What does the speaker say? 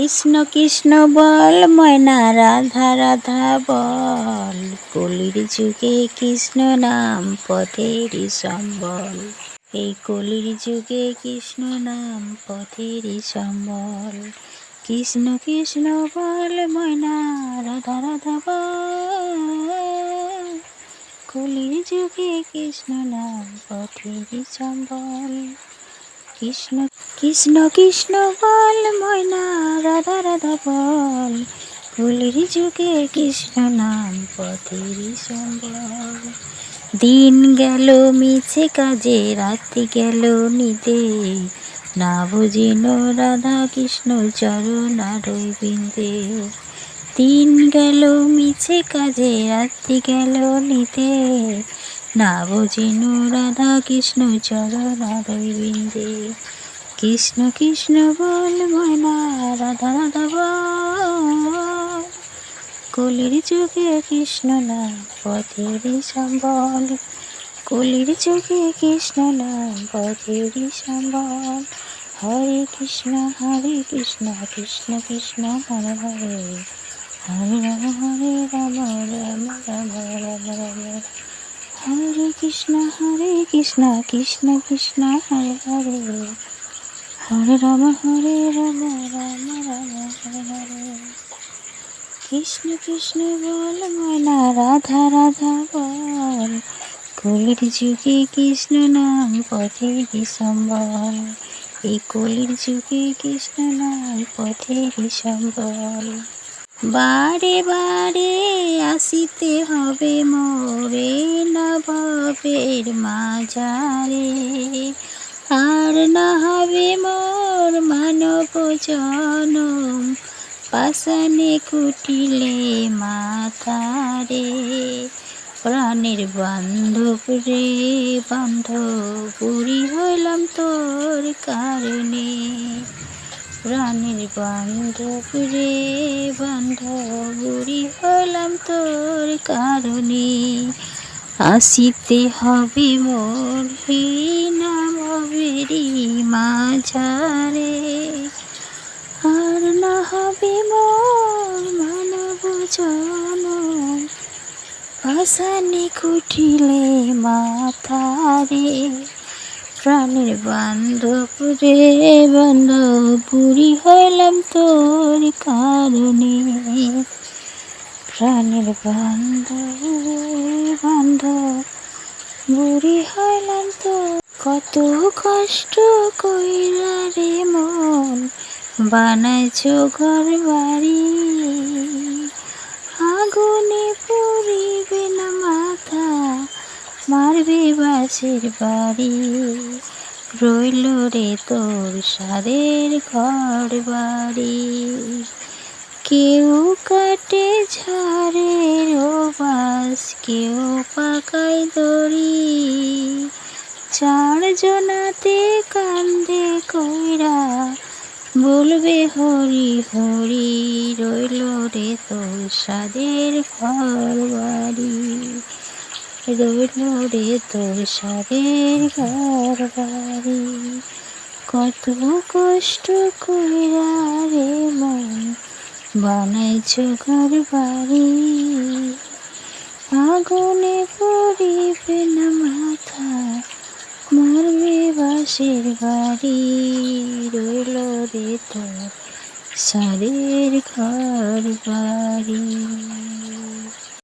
কৃষ্ণ কৃষ্ণ বল, ময়না রাধা রাধা বল। কলির যুগে কৃষ্ণ নাম, পথের সম্বল। এই কলির যুগে কৃষ্ণ নাম, পথের সম্বল। কৃষ্ণ কৃষ্ণ বল, ময়না রাধা রাধা বল। কলির যুগে কৃষ্ণ নাম, পথের সম্বল। কৃষ্ণ কৃষ্ণ কৃষ্ণ বল, ময়না, রাধা রাধা বল। ফুলের যুগে কৃষ্ণ নাম, পথের সম্বল। দিন গেল, মিছে কাজে, রাত্রি গেল নিতে। না বুঝিল রাধা কৃষ্ণ চরণ বিন্দে। দিন গেল, মিছে কাজে, রাত্রি গেল নিতে। না বুঝিন রাধা কৃষ্ণ চরণ কৃষ্ণ কৃষ্ণ বল ময়না রাধা রাধা বল কলির যুগে কৃষ্ণ নাম পথের সম্বল কলির যুগে কৃষ্ণ নাম পথের সম্বল হরে কৃষ্ণ হরে কৃষ্ণ কৃষ্ণ কৃষ্ণ হরে হরে হরে রাম হরে রাম রাম রাম রাম রাম হরে কৃষ্ণ হরে কৃষ্ণ কৃষ্ণ কৃষ্ণ, হরে হরে। হরে রাম হরে রাম রাম রাম, হরে হরে। কৃষ্ণ কৃষ্ণ বল, ময়না রাধা রাধা বল। কলির যুগে কৃষ্ণ নাম পথের সম্বল এই কলির যুগে কৃষ্ণ নাম পথের সম্বল বারে বারে আসিতে হবে মোরে নবাবের মাঝারে। আর না হবে মোর মানব জনম পাশানে কুটিলে মাথারে। প্রাণের বান্ধব রে বান্ধব, বুড়ি হইলাম তোর কারণে। প্রাণের বান্ধব রে হলাম তোর কারণে। আসিতে হবে মোর হে নামেরই মাঝারে। আর না হবে মোর মানব জন ভাসানে কুটিলে মাথারে। প্রাণের বান্ধব রে বান্ধব বুড়ি হইলাম তোর কারণে। প্রাণের বান্ধব বান্ধব বুড়ি হইলাম তো কত কষ্ট কইরা রে মন, বানাইছ ঘর বাড়ি আগুনে পুরিবে না মারবে বাসের বাড়ি। রইল রে তোর সাদের ঘর বাড়ি। কেউ কাটে ঝাড়ের বাস কেউ পাকায় দড়ি। চার জনাতে কান্দে কইরা বলবে, হরি হরি, রইল রে তোর সাদের ঘর বাড়ি। রইল রে তোর সাদের ঘর বাড়ি কত কষ্ট কইরা রে মন বানাইছ ঘর বাড়ি আগুনে পড়িবে না মাথা মারবে বাসের বাড়ি রইল রে তোর সাদের ঘর বাড়ি।